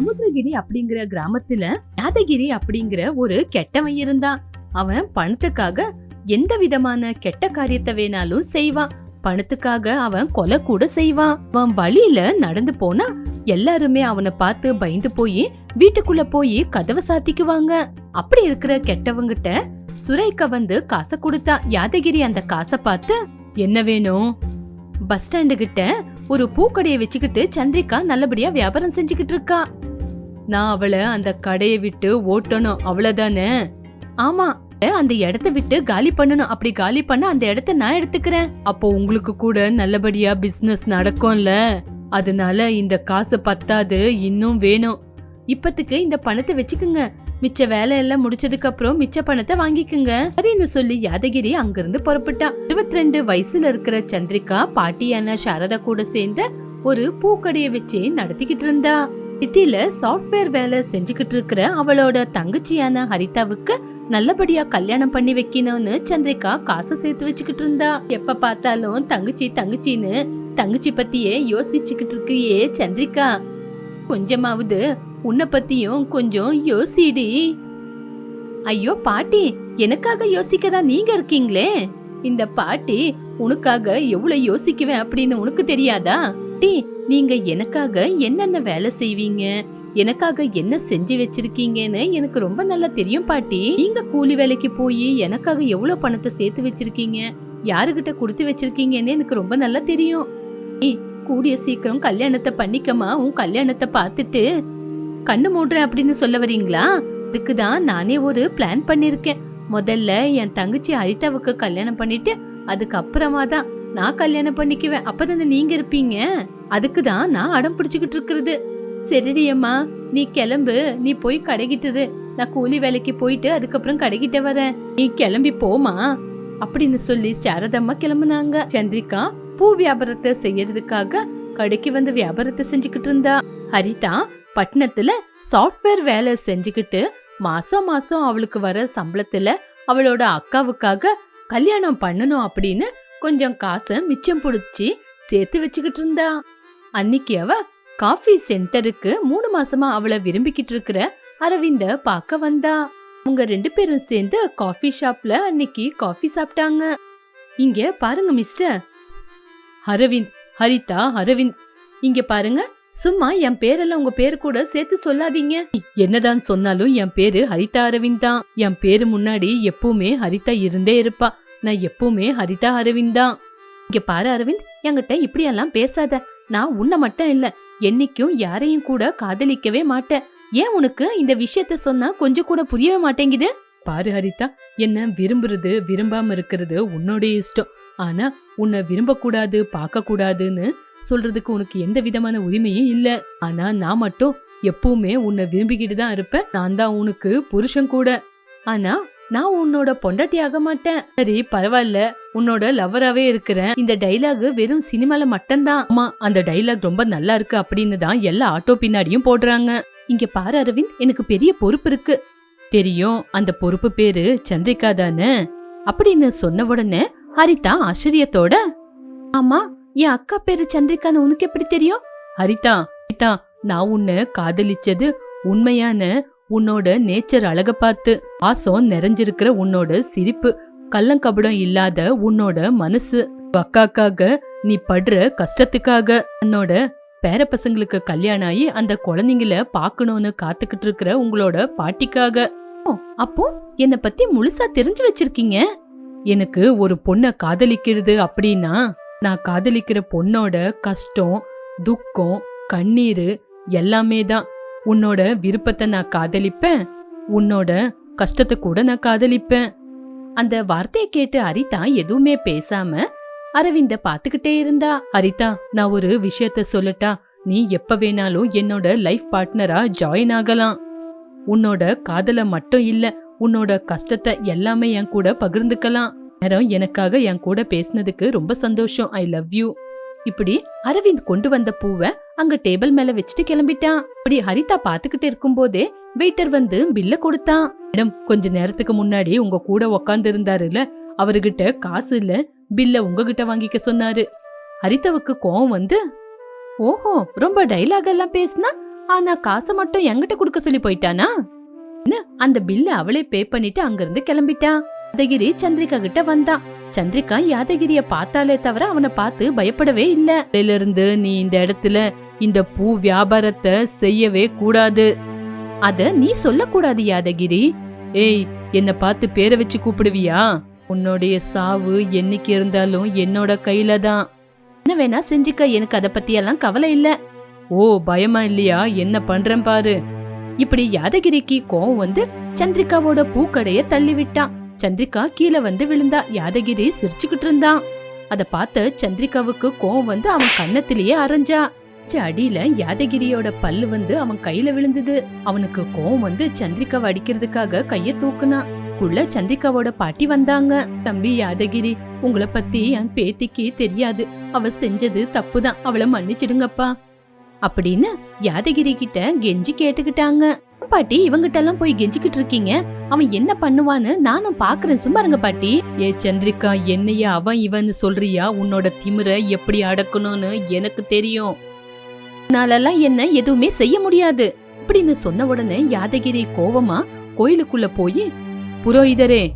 சமுத்திரகிரி அப்படிங்கிற கிராமத்துல யாதகிரி அப்படிங்கிற ஒரு கெட்டவன் இருந்தான். அவன் பணத்துக்காக எந்த விதமான கெட்ட காரியத்தை வேணாலும் செய்வான். பணத்துக்காக அவன் கொலை கூட செய்வான். அவன் வழியில நடந்து போனா எல்லாருமே அவனை பார்த்து பயந்து போய் வீட்டுக்குள்ள போய் கதவை சாத்திக்குவாங்க. அப்படி இருக்கிற கெட்டவங்கிட்ட சுரேகா வந்து காசை கொடுத்தா யாதகிரி அந்த காசை பார்த்து என்ன வேணும்? பஸ் ஸ்டாண்டு கிட்ட ஒரு பூக்கடையை வச்சுக்கிட்டு சந்திரிகா நல்லபடியா வியாபாரம் செஞ்சுக்கிட்டு இருக்கா. நான் அவளை அந்த கடையை விட்டு ஓட்டணும் அவ்வளவுதானே? ஆமா அந்த இடத்த விட்டு காலி பண்ணணும். அப்படி காலி பண்ண அந்த இடத்த நான் எடுத்துக்கிறேன். அப்போ உங்களுக்கு கூட நல்லபடியா பிசினஸ் நடக்கும்ல. அதனால இந்த காசு பத்தாது இன்னும் வேணும். இப்பத்துக்கு இந்த பணத்தை வச்சுக்குங்க. மிச்ச வேலை எல்லாம் முடிச்சதுக்கு அப்புறம் மிச்ச பணத்தை வாங்கிக்குங்க. அப்படின்னு சொல்லி யாதகிரி அங்கிருந்து புறப்பட்டான் இருபத்தி ரெண்டு வயசுல இருக்கிற சந்திரிகா பாட்டியான சாரதா கூட சேர்ந்து ஒரு பூக்கடையை வச்சு நடத்திக்கிட்டு இருந்தா. சிட்டில சாஃப்ட்வேர் வேலை செஞ்சுக்கிட்டு இருக்கிற அவளோட தங்கச்சியான ஹரிதாவுக்கு நல்லபடியா கல்யாணம் பண்ணி வைக்கணும்னு சந்திரிகா காசை சேர்த்து வச்சுக்கிட்டு இருந்தா. எப்ப பார்த்தாலும் தங்கச்சி தங்கச்சின்னு தங்கச்சி பத்தியே யோசிச்சுக்கிட்டு இருக்கியே சந்திரிகா. கொஞ்சமாவது உன்னை பத்தியும் கொஞ்சம் யோசிடி. ஐயோ பாட்டி எனக்காக யோசிக்க தான் நீங்க இருக்கீங்களே? இந்த பாட்டி உனக்காக எவ்வளவு யோசிக்குவேன் அப்படின்னு உனக்கு தெரியாதா? டி நீங்க எனக்காக என்னென்ன வேலை செய்வீங்க? எனக்காக என்ன செஞ்சு வச்சிருக்கீங்கன்னு எனக்கு ரொம்ப நல்லா தெரியும் பாட்டி. நீங்க கூலி வேலைக்கு போய் எனக்காக எவ்வளவு பணத்தை சேர்த்து வச்சிருக்கீங்க? யாருகிட்ட கொடுத்து வச்சிருக்கீங்கன்னு எனக்கு ரொம்ப நல்லா தெரியும். கூடிய சீக்கிரம் கல்யாணத்தை பண்ணிக்கமா உன் கல்யாணத்தை பார்த்துட்டு கண்ணு மூடுறேன் அப்படின்னு சொல்ல வரீங்களா? அதுக்கு தான் நானே ஒரு பிளான் பண்ணிருக்கேன். முதல்ல என் தங்கச்சி ஹரிதாவுக்கு கல்யாணம் பண்ணிட்டு அதுக்கப்புறமா தான் நான் கல்யாணம் பண்ணிக்குவேன். அப்பதானே நீங்க இருப்பீங்க? அதுக்கு தான் நான் அடம் பிடிச்சுக்கிட்டு இருக்கிறது. சரிடி அம்மா நீ கிளம்பு. நீ போய் கடைகிட்டு நான் கூலி வேலைக்கு போயிட்டு அதுக்கப்புறம் கடைகிட்ட வரேன். நீ கிளம்பி போமா அப்படின்னு சொல்லி சாரதம்மா கிளம்புனாங்க. சந்திரிகா பூ வியாபாரத்தை செய்யறதுக்காக கடைக்கு வந்து வியாபாரத்தை செஞ்சுக்கிட்டு இருந்தா. ஹரிதா பட்டணத்துல சாஃப்ட்வேர் வேலை செஞ்சுக்கிட்டு மாசம் மாசம் அவளுக்கு வர சம்பளத்துல அவளோட அக்காவுக்காக கல்யாணம் பண்ணணும் அப்படின்னு கொஞ்சம் காசை மிச்சம் புடிச்சு சேர்த்து வச்சுக்கிட்டு இருந்தா. அன்னைக்கு அவ காஃபி சென்டருக்கு மூணு மாசமா அவளை விரும்பிக்கிட்டு இருக்கிற அரவிந்த பார்க்க வந்தா. அவங்க ரெண்டு பேரும் சேர்ந்து காஃபி ஷாப்ல அன்னைக்கு காஃபி சாப்பிட்டாங்க. இங்க பாருங்க மிஸ்டர் அரவிந்த் ஹரிதா அரவிந்த். இங்க பாருங்க. சும்மா என் பேரெல்லாம் உங்க பேரு கூட சேர்த்து சொல்லாதீங்க. என்னதான் சொன்னாலும் என் பேரு ஹரிதா அரவிந்த் தான். என் பேரு முன்னாடி எப்பவுமே ஹரிதா இருந்தே இருப்பா. நான் எப்பவுமே ஹரிதா அரவிந்த் தான். இங்க பாரு அரவிந்த் என்கிட்ட இப்படியெல்லாம் பேசாத. நான் உன்னை மட்டும் இல்ல என்னைக்கும் யாரையும் கூட காதலிக்கவே மாட்டேன். ஏன் உனக்கு இந்த விஷயத்த சொன்னா கொஞ்சம் கூட புரியவே மாட்டேங்குது? பாரு ஹரிதா என்ன விரும்புறது விரும்பாம இருக்கிறது உன்னோட இஷ்டம். ஆனா உன்னை விரும்பக்கூடாது பார்க்க கூடாதுன்னு சொல்றதுக்கு உனக்கு எந்த விதமான உரிமையும் இல்ல. ஆனா நான் மட்டும் எப்பவுமே உன்னை விரும்பிக்கிட்டு தான் இருப்பேன். நான் தான் உனக்கு புருஷன் கூட. ஆனா நான் உன்னோட பொண்டாட்டி ஆக மாட்டேன். சரி பரவாயில்ல. உன்னோட லவராவே இருக்கிறேன். இந்த டைலாக் வெறும் சினிமால மட்டும்தான். ஆமா அந்த டைலாக் ரொம்ப நல்லா இருக்கு அப்படின்னு தான் எல்லா ஆட்டோ பின்னாடியும் போடுறாங்க. இங்க பாரு அரவிந்த் எனக்கு பெரிய பொறுப்பு இருக்கு. தெரியும் அந்த பொறுப்பு பேரு சந்திரிகா தானே? அப்படின்னு சொன்ன உடனே ஹரிதா ஆச்சரியத்தோட ஆமா என் அக்கா பேரு சந்திரிகான்னு உனக்கு எப்படி தெரியும்? ஹரிதா ஹரிதா நான் உன்னை காதலிச்சது உண்மையான உன்னோட நேச்சர் அழக பார்த்து பாசம் நிறைஞ்சிருக்கிற உன்னோட சிரிப்பு கள்ளங்கபடம் இல்லாத உன்னோட மனசு. அக்காக்காக நீ படுற கஷ்டத்துக்காக உன்னோட பேர பசங்களுக்கு கல்யாணம் ஆகி அந்த குழந்தைங்கள பாக்கணும்னு காத்துக்கிட்டு இருக்கிற உங்களோட பாட்டிக்காக. அப்போ என்ன பத்தி முழுசா தெரிஞ்சு வச்சிருக்கீங்க? எனக்கு ஒரு பொண்ண காதலிக்கிறது அப்படின்னா நான் காதலிக்கிற பொண்ணோட கஷ்டம் துக்கம் கண்ணீர் எல்லாமே தான். உன்னோட விருப்பத்தை நான் காதலிப்பேன். உன்னோட கஷ்டத்தை கூட நான் காதலிப்பேன். அந்த வார்த்தையை கேட்டு ஹரிதா எதுவுமே பேசாம அரவிந்த பாத்துக்கிட்டே இருந்தா. ஹரிதா நான் ஒரு விஷயத்த சொல்லட்டா? நீ எப்ப வேணாலும் என்னோட லைஃப் பார்ட்னரா ஜாயின் ஆகலாம். உன்னோட காதல மட்டும் இல்ல உன்னோட கஷ்டத்தை எல்லாமே என் கூட பகிர்ந்துக்கலாம். நேரம் எனக்காக என் கூட பேசினதுக்கு ரொம்ப சந்தோஷம். ஐ லவ் யூ இப்படி அரவிந்த் கொண்டு வந்த பூவை அங்க டேபிள் மேல வச்சுட்டு கிளம்பிட்டான். இப்படி ஹரிதா பாத்துக்கிட்டு இருக்கும்போதே வெயிட்டர் வந்து பில்ல கொடுத்தான். மேடம் கொஞ்ச நேரத்துக்கு முன்னாடி உங்க கூட உக்காந்து இருந்தாருல அவர்கிட்ட காசு இல்ல பில்ல உங்ககிட்ட வாங்கிக்க சொன்னாரு. ஹரிதாவுக்கு கோவம் வந்து ஓஹோ ரொம்ப டைலாக் எல்லாம் பேசினா ஆனா காசை மட்டும் என்கிட்ட கொடுக்க சொல்லி போயிட்டானா? என்ன, அந்த பில்ல அவளே பே பண்ணிட்டு அங்கிருந்து கிளம்பிட்டா. யாதகிரி சந்திரிகா கிட்ட வந்தான் சந்திரிகா யாதகிரிய பார்த்தாலே தவிர அவனை பார்த்து பயப்படவே இல்ல. இருந்து நீ இந்த இடத்துல இந்த பூ வியாபாரத்தை செய்யவே கூடாது. அத நீ சொல்லக்கூடாது யாதகிரி. ஏய் என்ன பார்த்து பேரை வச்சு கூப்பிடுவியா? உன்னுடைய சாவு என்னைக்கு இருந்தாலும் என்னோட கையில தான். என்ன வேணா செஞ்சுக்க எனக்கு அதை பத்தி எல்லாம் கவலை இல்ல. ஓ பயமா இல்லையா? என்ன பண்றேன் பாரு. இப்படி யாதகிரிக்கு கோவம் வந்து சந்திரிகாவோட பூக்கடைய தள்ளி விட்டான் சந்திரிகா கீழே வந்து விழுந்தா யாதகிரி சிரிச்சுக்கிட்டு இருந்தான். அத பார்த்த சந்திரிகாவுக்கு கோவம் வந்து அவன் கண்ணத்திலேயே அரைஞ்சா. அடியில யாதகிரியோட பல்லு வந்து அவன் கையில விழுந்தது. அவனுக்கு கோவம் வந்து சந்திரிகாவை அடிக்கிறதுக்காக கைய தூக்குனான் குள்ள சந்திரிகாவோட பாட்டி வந்தாங்க. தம்பி யாதகிரி உங்களை பத்தி என் பேத்திக்கு தெரியாது. அவ செஞ்சது தப்புதான். அவளை மன்னிச்சிடுங்கப்பா. அப்படின்னு யாதகிரி கிட்ட கெஞ்சி கேட்டுக்கிட்டாங்க. பாட்டி இவங்கிட்ட எல்லாம் போய் கெஞ்சிக்கிட்டு இருக்கீங்க. அவன் என்ன பண்ணுவான்னு நானும் பாக்குறேன். சும்மா இருங்க பாட்டி. ஏ சந்திரிகா என்னைய அவன் இவன் சொல்றியா? உன்னோட திமிர எப்படி அடக்கணும்னு எனக்கு தெரியும். உன்னாலெல்லாம் என்ன எதுவுமே செய்ய முடியாது. அப்படின்னு சொன்ன உடனே யாதகிரி கோவமா கோயிலுக்குள்ள போய் புரோகிதரே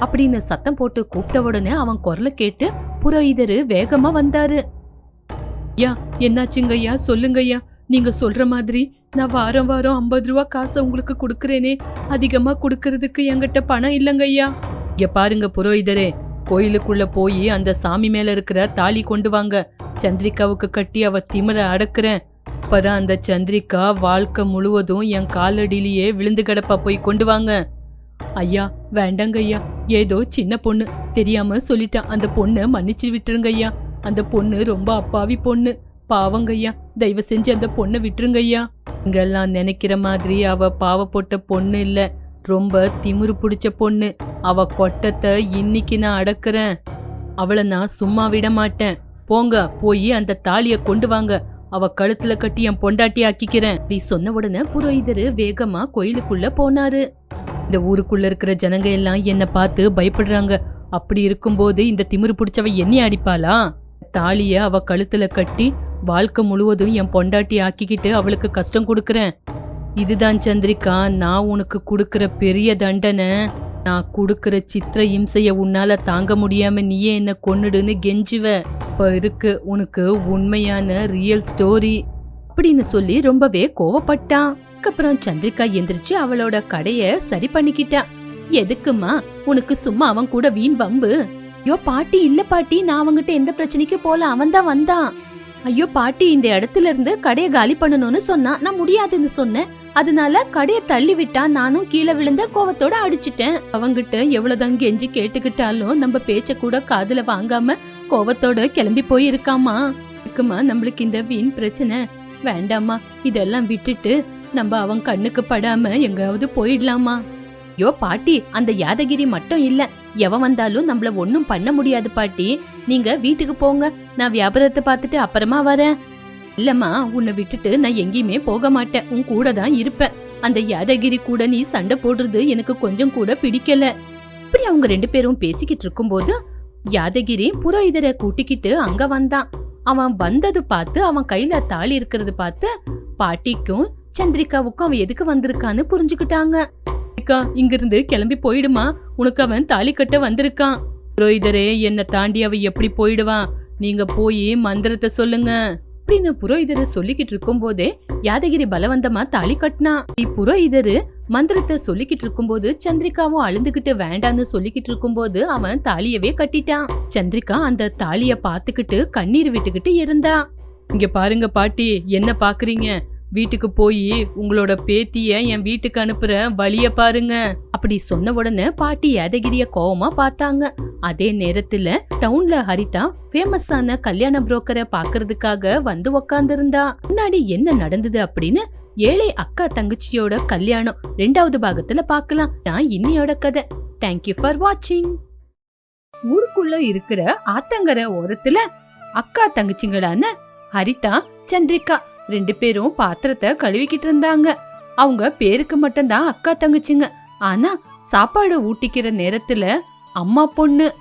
அப்படின்னு சத்தம் போட்டு கூப்பிட்ட உடனே அவன் குரலை கேட்டு புரோகிதரு வேகமா வந்தாரு. ஐயா என்னாச்சுங்கய்யா? சொல்லுங்கய்யா. நீங்க சொல்ற மாதிரி நான் வாரம் வாரம் ஐம்பது ரூபா காசை உங்களுக்கு கொடுக்குறேனே. அதிகமாக கொடுக்கறதுக்கு என்கிட்ட பணம் இல்லைங்கய்யா இங்கே பாருங்க புரோகிதரே கோயிலுக்குள்ள போய் அந்த சாமி மேல இருக்கிற தாலி கொண்டு வாங்க. சந்திரிகாவுக்கு கட்டி அவ திமிர அடக்குறேன். இப்பதான் அந்த சந்திரிகா வாழ்க்கை முழுவதும் என் காலடியிலேயே விழுந்து கிடப்பா போய் கொண்டு வாங்க. ஐயா வேண்டாங்க ஐயா. ஏதோ சின்ன பொண்ணு. தெரியாம சொல்லிட்டேன். அந்த பொண்ணை மன்னிச்சு விட்டுருங்க ஐயா. அந்த பொண்ணு ரொம்ப அப்பாவி பொண்ணு. பாவங்க ஐயா. தயவு செஞ்சு அந்த பொண்ணை விட்டுருங்க ஐயா. இங்கெல்லாம் நினைக்கிற மாதிரி அவ பாவப்பட்ட பொண்ணு இல்ல. ரொம்ப திமிரு பிடிச்ச பொண்ணு. அவ கொட்டத்தை இன்னைக்கு நான் அடக்குறேன். அவளை நான் சும்மா விட மாட்டேன். போங்க போய் அந்த தாலிய கொண்டு வாங்க. அவ கழுத்துல கட்டி என் பொண்டாட்டி ஆக்கிக்கிறேன். நீ சொன்ன உடனே புரோகிதரு வேகமா கோயிலுக்குள்ள போனாரு. இந்த ஊருக்குள்ள இருக்கிற ஜனங்க எல்லாம் என்ன பார்த்து பயப்படுறாங்க. அப்படி இருக்கும்போது இந்த திமிரு பிடிச்சவ என்னைய அடிப்பாளா? தாலிய அவ கழுத்துல கட்டி வாழ்க்கை முழுவதும் என் பொண்டாட்டி ஆக்கிக்கிட்டு அவளுக்கு கஷ்டம் கொடுக்குறேன். இதுதான் சந்திரிகா நான் உனக்கு கொடுக்குற பெரிய தண்டனை. நான் கொடுக்குற சித்திர இம்சைய உன்னால தாங்க முடியாம நீயே என்ன கொன்னுடுன்னு கெஞ்சுவ. இப்ப இருக்கு உனக்கு உண்மையான ரியல் ஸ்டோரி அப்படின்னு சொல்லி ரொம்பவே கோவப்பட்டான் அதுக்கப்புறம் சந்திரிகா எந்திரிச்சு அவளோட கடைய சரி பண்ணிக்கிட்டா. எதுக்குமா உனக்கு சும்மா அவன் கூட வீண் வம்பு. ஐயோ பாட்டி இல்ல பாட்டி நான் அவங்கிட்ட எந்த பிரச்சனைக்கும் போல அவன் தான் வந்தான். ஐயோ பாட்டி இந்த இடத்துல இருந்து கடையை காலி பண்ணணும்னு சொன்னான் நான் முடியாதுன்னு சொன்னேன். அதனால கடையை தள்ளி விட்டா நானும் கீழே விழுந்த கோவத்தோட அடிச்சிட்டேன். அவங்கிட்ட எவ்வளவுதான் கெஞ்சி கேட்டுக்கிட்டாலும் நம்ம பேச்ச கூட காதுல வாங்காம கோவத்தோட கிளம்பி போயிருக்காமா? இருக்குமா நம்மளுக்கு இந்த வீண் பிரச்சனை? வேண்டாமா இதெல்லாம் விட்டுட்டு நம்ம அவன் கண்ணுக்கு படாம எங்காவது போயிடலாமா? ஐயோ பாட்டி அந்த யாதகிரி மட்டும் இல்ல. எவன் வந்தாலும் நம்மள ஒண்ணும் பண்ண முடியாது பாட்டி. நீங்க வீட்டுக்கு போங்க. நான் வியாபாரத்தை பார்த்துட்டு அப்புறமா வரேன். இல்லம்மா உன்னை விட்டுட்டு நான் எங்கேயுமே போக மாட்டேன். உன் கூட தான் இருப்பேன். அந்த யாதகிரி கூட நீ சண்டை போடுறது எனக்கு கொஞ்சம் கூட பிடிக்கல. இப்படி அவங்க ரெண்டு பேரும் பேசிக்கிட்டு இருக்கும்போது யாதகிரி புரோகிதரை கூட்டிக்கிட்டு அங்க வந்தான். அவன் வந்தது பார்த்து அவன் கையில தாலி இருக்கிறது பார்த்து பாட்டிக்கும் சந்திரிகாவுக்கும் அவன் எதுக்கு வந்திருக்கான்னு புரிஞ்சுக்கிட்டாங்க. இங்கிருந்து கிளம்பி போயிடுமா? உனக்கு அவன் தாலி கட்ட வந்திருக்கான். புரோகிதரே என்னை தாண்டி அவன் எப்படி போயிடுவான்? நீங்க போய் மந்திரத்தை சொல்லுங்க. அப்படின்னு புரோகிதரு சொல்லிக்கிட்டு இருக்கும் போதே யாதகிரி பலவந்தமா தாலி கட்டினா. புரோகிதரு மந்திரத்தை சொல்லிக்கிட்டு இருக்கும்போது சந்திரிகாவும் அழுந்துகிட்டு வேண்டான்னு சொல்லிக்கிட்டு இருக்கும்போது அவன் தாலியவே கட்டிட்டான். சந்திரிகா அந்த தாலிய பாத்துக்கிட்டு கண்ணீர் விட்டுக்கிட்டு இருந்தா. இங்க பாருங்க பாட்டி என்ன பாக்குறீங்க? வீட்டுக்கு போய் உங்களோட பேத்திய என் வீட்டுக்கு அனுப்புற வழிய பாருங்க. அப்படி சொன்ன உடனே பாட்டி யாதகிரிய கோவமா பார்த்தாங்க. அதே நேரத்துல டவுன்ல ஹரிதா ஃபேமஸான கல்யாண புரோக்கரை பாக்குறதுக்காக வந்து உக்காந்துருந்தா. முன்னாடி என்ன நடந்தது அப்படின்னு ஏழை அக்கா தங்கச்சியோட கல்யாணம் ரெண்டாவது பாகத்துல பார்க்கலாம் நான் இன்னியோட கதை. தேங்க்யூ ஃபார் வாட்சிங் ஊருக்குள்ள இருக்கிற ஆத்தங்கரை ஓரத்துல அக்கா தங்கச்சிங்களான ஹரிதா சந்திரிகா ரெண்டு பேரும் பாத்திரத்தை கழுவிக்கிட்டு இருந்தாங்க. அவங்க பேருக்கு மட்டும்தான் அக்கா தங்கச்சிங்க. ஆனா சாப்பாடு ஊட்டிக்கிற நேரத்துல அம்மா பொண்ணு.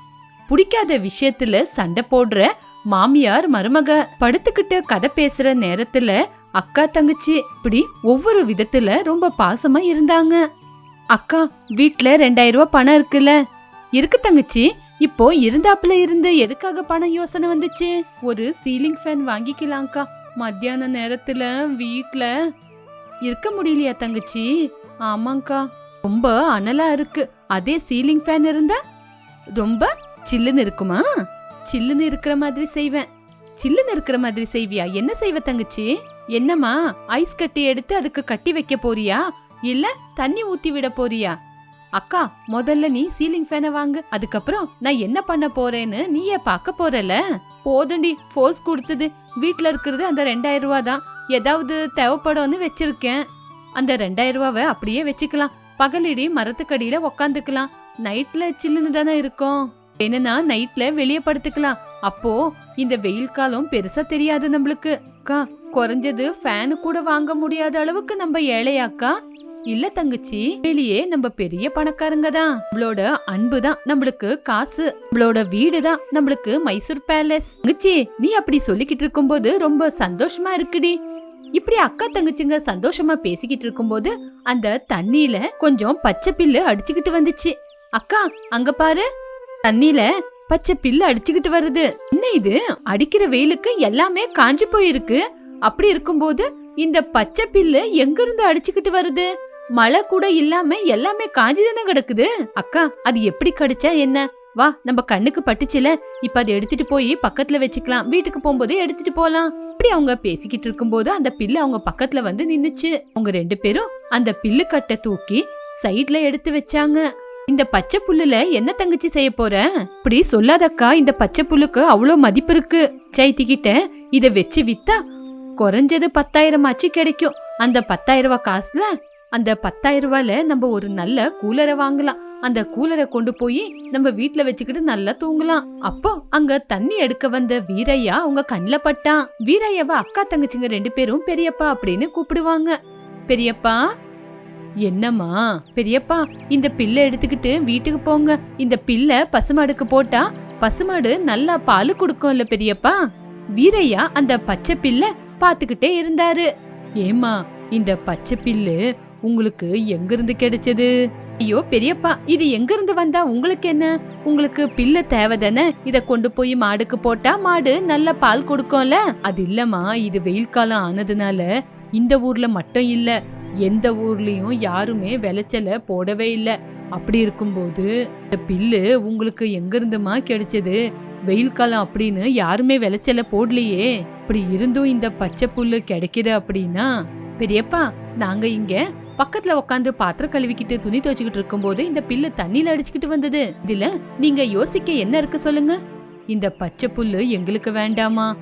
பிடிக்காத விஷயத்துல சண்டை போடுற மாமியார் மருமக. படுத்துக்கிட்டு கதை பேசுற நேரத்துல அக்கா தங்கச்சி இப்படி ஒவ்வொரு விதத்துல ரொம்ப பாசமா இருந்தாங்க. அக்கா வீட்ல ரெண்டாயிரம் ரூபாய் பணம் இருக்குல்ல? இருக்கு தங்கச்சி இப்போ இருந்தாப்புல இருந்து எதுக்காக பணம் யோசனை வந்துச்சு? ஒரு சீலிங் ஃபேன் வாங்கிக்கலாம்க்கா. மத்தியான நேரத்துல வீட்டில் இருக்க முடியலையா தங்கச்சி? ஆமாங்க்கா ரொம்ப அனலா இருக்கு. அதே சீலிங் ஃபேன் இருந்தா ரொம்ப சில்லுன்னு இருக்குமா? சில்லுன்னு இருக்கிற மாதிரி செய்வேன். சில்லுன்னு இருக்கிற மாதிரி செய்வியா? என்ன செய்வ தங்கச்சி? என்னம்மா ஐஸ் கட்டி எடுத்து அதுக்கு கட்டி வைக்க போறியா? இல்ல தண்ணி ஊத்தி விட போறியா? அக்கா முதல்ல நீ சீலிங் ஃபேனை வாங்கு. அதுக்கப்புறம் நான் என்ன பண்ண போறேன்னு நீயே பார்க்க போறல போதுண்டி ஃபோர்ஸ் கொடுத்தது. வீட்ல இருக்கிறது அந்த ரெண்டாயிரம் ரூபா தான். ஏதாவது தேவைப்படும்னு வச்சிருக்கேன். அந்த ரெண்டாயிரம் ரூபாவை அப்படியே வச்சுக்கலாம். பகலிடி மரத்துக்கடியில உக்காந்துக்கலாம். நைட்ல சில்லுன்னு தானே இருக்கும். என்னன்னா நைட்ல வெளியே படுத்துக்கலாம். அப்போ இந்த வெயில் காலம் பெருசா தெரியாது நம்மளுக்கு. அக்கா குறைஞ்சது ஃபேனு கூட வாங்க முடியாத அளவுக்கு நம்ம ஏழையாக்கா. இல்ல தங்கச்சி வெளியே நம்ம பெரிய பணக்காரங்க தான். நம்மளோட அன்பு தான் நம்மளுக்கு காசு. நம்மளோட வீடு தான் நம்மளுக்கு மைசூர் பேலஸ். தங்கச்சி நீ அப்படி சொல்லிக்கிட்டு இருக்கும்போது ரொம்ப சந்தோஷமா இருக்குடி. இப்படி அக்கா தங்கச்சிங்க சந்தோஷமா பேசிக்கிட்டு இருக்கும்போது அந்த தண்ணியில கொஞ்சம் பச்சை பில்லு அடிச்சுக்கிட்டு வந்துச்சு. அக்கா அங்க பாரு. தண்ணியில பச்சை பில்லு அடிச்சுக்கிட்டு வருது. என்ன இது? அடிக்கிற வெயிலுக்கு எல்லாமே காஞ்சி போயிருக்கு. அப்படி இருக்கும்போது இந்த பச்சை பில்லு எங்க இருந்து அடிச்சுக்கிட்டு வருது? மழை கூட இல்லாம எல்லாமே காஞ்சி தானே கிடக்குது? அக்கா அது எப்படி கடிச்சா என்ன? வா நம்ம கண்ணுக்கு பட்டுச்சுல இப்ப அதை எடுத்துட்டு போய் பக்கத்துல வச்சுக்கலாம். வீட்டுக்கு போகும்போதே எடுத்துட்டு போலாம். இப்படி அவங்க பேசிக்கிட்டு இருக்கும்போது அந்த பில்லு அவங்க பக்கத்துல வந்து நின்னுச்சு. அவங்க ரெண்டு பேரும் அந்த பில்லு கட்டை தூக்கி சைட்ல எடுத்து வச்சாங்க. இந்த பச்சை புல்லுல என்ன தங்கச்சி செய்ய போற? இப்படி சொல்லாதக்கா இந்த பச்சை புல்லுக்கு அவ்வளோ மதிப்பு இருக்கு. சைத்திக்கிட்ட இத வச்சு வித்தா குறைஞ்சது பத்தாயிரம் ஆச்சு கிடைக்கும். அந்த பத்தாயிரம் ரூபாய் காசுல அந்த பத்தாயிரம் ரூபாயில நம்ம ஒரு நல்ல கூலரை வாங்கலாம். அந்த கூலரை கொண்டு போய் நம்ம வீட்ல வச்சுக்கிட்டு நல்லா தூங்கலாம். அப்போ அங்க தண்ணி எடுக்க வந்த வீரையா அவங்க கண்ணுல பட்டான். வீரையாவ அக்கா தங்கச்சிங்க ரெண்டு பேரும் பெரியப்பா அப்படின்னு கூப்பிடுவாங்க. பெரியப்பா. என்னம்மா? பெரியப்பா இந்த பில்லை எடுத்துக்கிட்டு வீட்டுக்கு போங்க. இந்த பில்லை பசுமாடுக்கு போட்டா பசுமாடு நல்லா பால் கொடுக்கும்ல பெரியப்பா. வீரையா அந்த பச்சை பில்லை பாத்துக்கிட்டே இருந்தாரு. ஏமா இந்த பச்சை பில்லு உங்களுக்கு எங்கிருந்து கிடைச்சது? ஐயோ பெரியப்பா இது எங்கிருந்து வந்தா உங்களுக்கு என்ன? உங்களுக்கு பில்ல தேவை தானே இத கொண்டு போய் மாடுக்கு போட்டா மாடு நல்ல பால் கொடுக்கும்ல? அது இல்லம்மா இது வெயில் காலம் ஆனதுனால இந்த ஊர்ல மட்டும் இல்ல எந்த ஊர்லயும் யாருமே விளைச்சல போடவே இல்ல. அப்படி இருக்கும்போது இந்த பில்லு உங்களுக்கு எங்கிருந்துமா கிடைச்சது? வெயில் காலம் அப்படின்னு யாருமே விளைச்சல போடலையே. அப்படி இருந்தும் இந்த பச்சை புல்லு கிடைக்குது அப்படின்னா பெரியப்பா நாங்க இங்க பக்கத்துல உட்காந்து பாத்திரம் கழுவிக்கிட்டு துணி துவைச்சுக்கிட்டு இருக்கும்போது இந்த பில்லு தண்ணியில அடிச்சுக்கிட்டு வந்தது. இதுல நீங்க யோசிக்க என்ன இருக்கு சொல்லுங்க. இந்த பச்சை புல்லு எங்களுக்கு வேண்டாமா?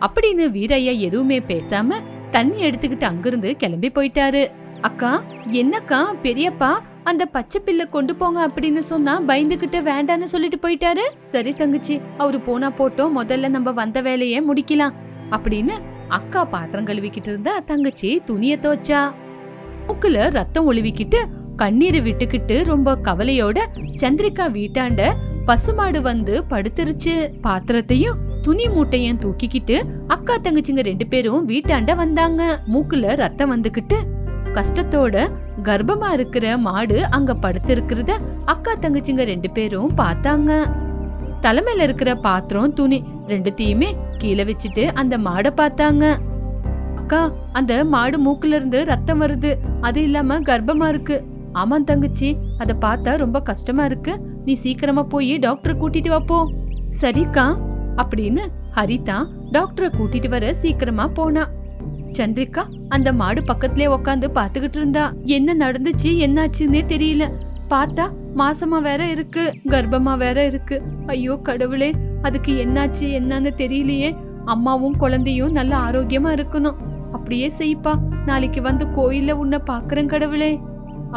அப்படின்னு வீரையா எதுவுமே பேசாம தண்ணி எடுத்துக்கிட்டு அங்கிருந்து கிளம்பி போயிட்டாரு. அக்கா என்னக்கா பெரியப்பா அந்த பச்சை பில்ல கொண்டு போங்க அப்படின்னு சொன்னா பயந்துகிட்டு வேண்டான்னு சொல்லிட்டு போயிட்டாரு. சரி தங்கச்சி அவரு போனா போட்டோம் முதல்ல நம்ம வந்த வேலையை முடிக்கலாம். அப்படின்னு அக்கா பாத்திரம் கழுவிக்கிட்டு இருந்தா தங்கச்சி துணிய தோச்சா மூக்குல ரத்தம் ஒழுவிக்கிட்டு கண்ணீரை விட்டுக்கிட்டு ரொம்ப கவலையோட சந்திரிகா வீட்டாண்ட பசுமாடு வந்து படுத்துருச்சு. பாத்திரத்தையும் துணி மூட்டையும் தூக்கிக்கிட்டு அக்கா தங்கச்சிங்க ரெண்டு பேரும் வீட்டாண்ட வந்தாங்க. மூக்குல ரத்தம் வந்துகிட்டு கஷ்டத்தோட கர்ப்பமா இருக்கிற மாடு அங்க படுத்திருக்கிறத அக்கா தங்கச்சிங்க ரெண்டு பேரும் பார்த்தாங்க. தலைமையில இருக்கிற பாத்திரம் துணி ரெண்டுத்தையுமே கீழே வச்சுட்டு அந்த மாடை பார்த்தாங்க. அக்கா அந்த மாடு மூக்குல இருந்து ரத்தம் வருது. அது இல்லாம கர்ப்பமா இருக்கு. ஆமா தங்கச்சி அத பார்த்தா ரொம்ப கஷ்டமா இருக்கு. நீ சீக்கிரமா போய் டாக்டர் கூட்டிட்டு வாப்போ சரிக்கா அப்படின்னு ஹரிதா டாக்டரை கூட்டிட்டு வர சீக்கிரமா போனா. சந்திரிகா அந்த மாடு பக்கத்திலே உக்காந்து பாத்துக்கிட்டு இருந்தா. என்ன நடந்துச்சு என்னாச்சுன்னே தெரியல. பார்த்தா மாசமா வேற இருக்கு கர்ப்பமா வேற இருக்கு. ஐயோ கடவுளே அதுக்கு என்னாச்சு என்னன்னு தெரியலையே. அம்மாவும் குழந்தையும் நல்ல ஆரோக்கியமா இருக்கணும். அப்படியே செய்ப்பா. நாளைக்கு வந்து கோயில்ல உன்னை பாக்குறேன் கடவுளே.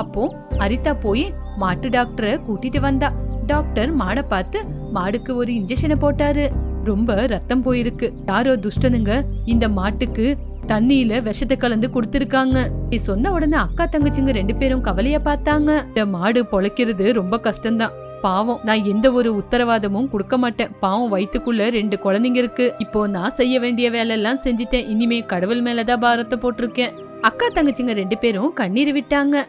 அப்போ அரிதா போய் மாட்டு டாக்டரை கூட்டிட்டு வந்தா. டாக்டர் மாடை பார்த்து மாடுக்கு ஒரு இன்ஜெக்ஷனை போட்டாரு. ரொம்ப ரத்தம் போயிருக்கு. யாரோ துஷ்டனுங்க இந்த மாட்டுக்கு தண்ணியில விஷத்தை கலந்து கொடுத்திருக்காங்க. நீ சொன்ன உடனே அக்கா தங்கச்சிங்க ரெண்டு பேரும் கவலைய பார்த்தாங்க. இந்த மாடு பொழைக்கிறது ரொம்ப கஷ்டம்தான். பாவம் நான் எந்த ஒரு உத்தரவாதமும் கொடுக்க மாட்டேன். பாவம் வயிற்றுக்குள்ள ரெண்டு குழந்தைங்க இருக்கு. இப்போ நான் செய்ய வேண்டிய வேலையெல்லாம் செஞ்சுட்டேன். இனிமே கடவுள் மேலதான் பாரத்தை போட்டிருக்கேன். அக்கா தங்கச்சிங்க ரெண்டு பேரும் கண்ணீர் விட்டாங்க.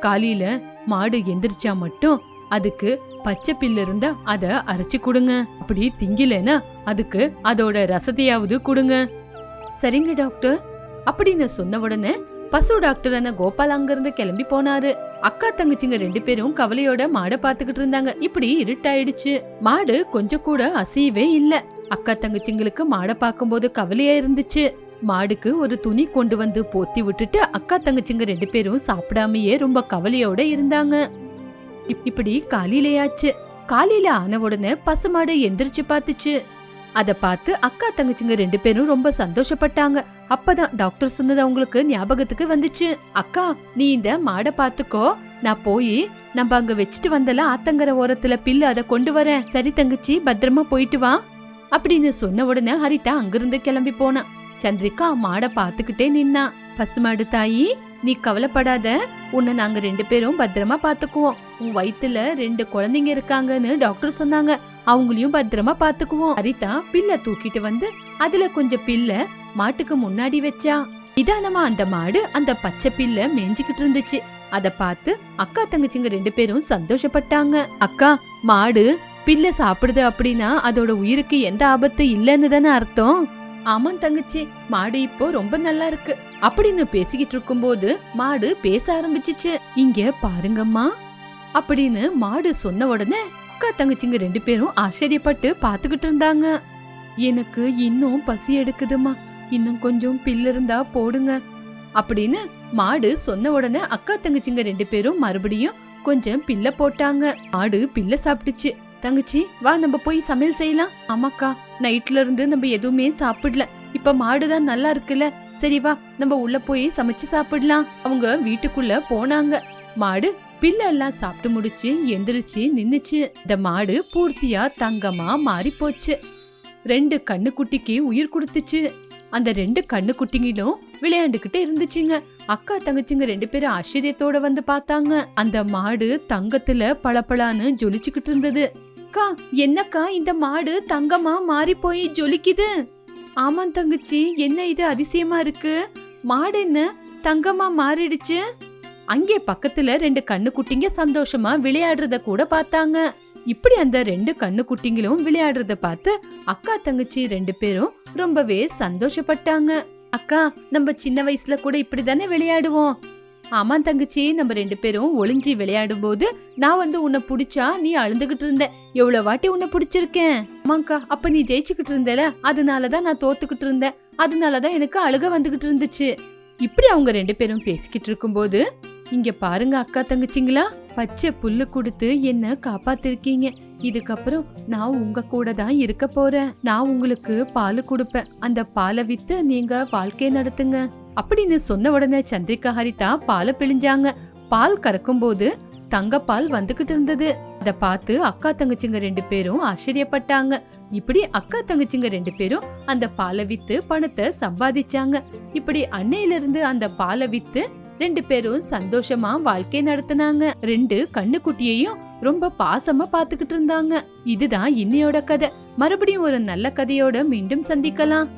காலையில மாடு எந்திரிச்சா மட்டும் அதுக்கு பச்சை பில்லு இருந்தா அத அரைச்சு கொடுங்க. அப்படி திங்கிலனா அதுக்கு அதோட ரசத்தையாவது கொடுங்க. சரிங்க டாக்டர். அப்படின்னு சொன்ன உடனே பசு டாக்டர் டாக்டரான கோபால் அங்கிருந்து கிளம்பி போனாரு. அக்கா தங்கச்சிங்க ரெண்டு பேரும் கவலையோட மாடை பாத்துக்கிட்டு இருந்தாங்க. இப்படி இருட்டாயிடுச்சு. மாடு கொஞ்சம் கூட அசையவே இல்ல. அக்கா தங்கச்சிங்களுக்கு மாடை பார்க்கும்போது கவலையா இருந்துச்சு. மாடுக்கு ஒரு துணி கொண்டு வந்து போத்தி விட்டுட்டு அக்கா தங்கச்சிங்க ரெண்டு பேரும் சாப்பிடாமயே ரொம்ப கவலையோட இருந்தாங்க. இப்- இப்படி காலையிலேயாச்சு. காலையில ஆன உடனே பசுமாடு எந்திரிச்சு பார்த்துச்சு. அத பார்த்து அக்கா தங்கச்சிங்க ரெண்டு பேரும் ரொம்ப சந்தோஷப்பட்டாங்க. அப்பதான் டாக்டர் சொன்னது அவங்களுக்கு ஞாபகத்துக்கு வந்துச்சு. அக்கா நீ இந்த மாடை பாத்துக்கோ. நான் போய் நம்ம அங்க வச்சுட்டு வந்தல ஆத்தங்கர ஓரத்துல பில்லு அதை கொண்டு வரேன். சரி தங்கச்சி பத்திரமா போயிட்டு வா. அப்படின்னு சொன்ன உடனே ஹரிதா அங்கிருந்து கிளம்பி போனா. சந்திரிகா மாடை பாத்துக்கிட்டே நின்னா. பசுமாடு தாயி நீ கவலைப்படாத. உன்னை நாங்க ரெண்டு பேரும் பத்திரமா பாத்துக்குவோம். உன் வயித்துல ரெண்டு குழந்தைங்க இருக்காங்கன்னு டாக்டர் சொன்னாங்க. அவங்களையும் பத்திரமா பாத்துக்குவோம். அரிதா பில்ல தூக்கிட்டு வந்து அதுல கொஞ்சம் பில்ல மாட்டுக்கு முன்னாடி வச்சா. நிதானமா அந்த மாடு அந்த பச்சை பில்ல மேய்ஞ்சுக்கிட்டு இருந்துச்சு. அத பார்த்து அக்கா தங்கச்சிங்க ரெண்டு பேரும் சந்தோஷப்பட்டாங்க. அக்கா மாடு பில்ல சாப்பிடுது அப்படின்னா அதோட உயிருக்கு எந்த ஆபத்து இல்லைன்னு தானே அர்த்தம்? ஆமா தங்கச்சி மாடு இப்போ ரொம்ப நல்லா இருக்கு. அப்படின்னு பேசிக்கிட்டு இருக்கும்போது மாடு பேச ஆரம்பிச்சுச்சு. இங்க பாருங்கம்மா. அப்படின்னு மாடு சொன்ன உடனே அக்கா தங்கச்சிங்க ரெண்டு பேரும் ஆச்சரியப்பட்டு பார்த்துக்கிட்டு இருந்தாங்க. எனக்கு இன்னும் பசி எடுக்குதுமா இன்னும் கொஞ்சம் பில்லு இருந்தா போடுங்க. அப்படின்னு மாடு சொன்ன உடனே அக்கா தங்கச்சிங்க ரெண்டு பேரும் மறுபடியும் கொஞ்சம் பில்ல போட்டாங்க. மாடு பில்ல சாப்பிட்டுச்சு. தங்கச்சி வா நம்ம போய் சமையல் செய்யலாம். ஆமாக்கா நைட்ல இருந்து நம்ம எதுவுமே சாப்பிடல. இப்ப மாடுதான் நல்லா இருக்குல்ல. சரி வா நம்ம உள்ள போய் சமைச்சு சாப்பிடலாம். அவங்க வீட்டுக்குள்ள போனாங்க. மாடு பில்ல எல்லாம் சாப்பிட்டு முடிச்சு எந்திரிச்சு நின்னுச்சு. இந்த மாடு பூர்த்தியா தங்கமா மாறி போச்சு ரெண்டு கண்ணுக்குட்டிக்கு உயிர் கொடுத்துச்சு. அந்த ரெண்டு கண்ணுக்குட்டிங்களும் விளையாண்டுகிட்டு இருந்துச்சுங்க. அக்கா தங்கச்சிங்க ரெண்டு பேரும் ஆச்சரியத்தோட வந்து பார்த்தாங்க. அந்த மாடு தங்கத்துல பளபளான்னு ஜொலிச்சுக்கிட்டு இருந்தது. அக்கா என்னக்கா இந்த மாடு தங்கமா மாறி போய் ஜொலிக்குது? ஆமா தங்கச்சி என்ன இது அதிசயமா இருக்கு? மாடு என்ன தங்கமா மாறிடுச்சு? அங்கே பக்கத்துல ரெண்டு கண்ணுக்குட்டிங்க சந்தோஷமா விளையாடுறத கூட பார்த்தாங்க. இப்படி அந்த ரெண்டு கண்ணுக்குட்டிங்களும் விளையாடுறத பார்த்து அக்கா தங்கச்சி ரெண்டு பேரும் ரொம்பவே சந்தோஷப்பட்டாங்க. அக்கா நம்ம சின்ன வயசுல கூட இப்படிதானே விளையாடுவோம். ஆமா தங்கச்சி நம்ம ரெண்டு பேரும் ஒளிஞ்சி விளையாடும் போது நான் வந்து உன்னை புடிச்சா நீ அழுந்துகிட்டு இருந்த. எவ்வளவு வாட்டி உன்னை பிடிச்சிருக்கேன். ஆமாக்கா அப்ப நீ ஜெயிச்சுக்கிட்டு இருந்தல அதனாலதான் நான் தோத்துக்கிட்டு இருந்தேன். அதனாலதான் எனக்கு அழுக வந்துகிட்டு இருந்துச்சு. இப்படி அவங்க ரெண்டு பேரும் பேசிக்கிட்டு இருக்கும்போது இங்க பாருங்க அக்கா தங்கச்சிங்களா பச்சை புல்லு கொடுத்து என்ன காப்பாத்திருக்கீங்க. இதுக்கப்புறம் நான் உங்க கூட தான் இருக்க போறேன். நான் உங்களுக்கு பால் கொடுப்பேன். அந்த பாலை வித்து நீங்க வாழ்க்கை நடத்துங்க. அப்படின்னு சொன்ன உடனே சந்திரிகா ஹரிதா பாலை பிழிஞ்சாங்க. பால் கறக்கும் போது தங்கப்பால் வந்துகிட்டு இருந்தது. அத பார்த்து அக்கா தங்கச்சிங்க ரெண்டு பேரும் ஆச்சரியப்பட்டாங்க. இப்படி அக்கா தங்கச்சிங்க ரெண்டு பேரும் அந்த பாலை வித்து பணத்தை சம்பாதிச்சாங்க. இப்படி அன்னையில இருந்து அந்த பாலை வித்து ரெண்டு பேரும் சந்தோஷமா வாழ்க்கை நடத்துனாங்க. ரெண்டு கண்ணுக்குட்டியையும் ரொம்ப பாசமா பாத்துக்கிட்டு இருந்தாங்க. இதுதான் இன்னையோட கதை. மறுபடியும் ஒரு நல்ல கதையோட மீண்டும் சந்திக்கலாம்.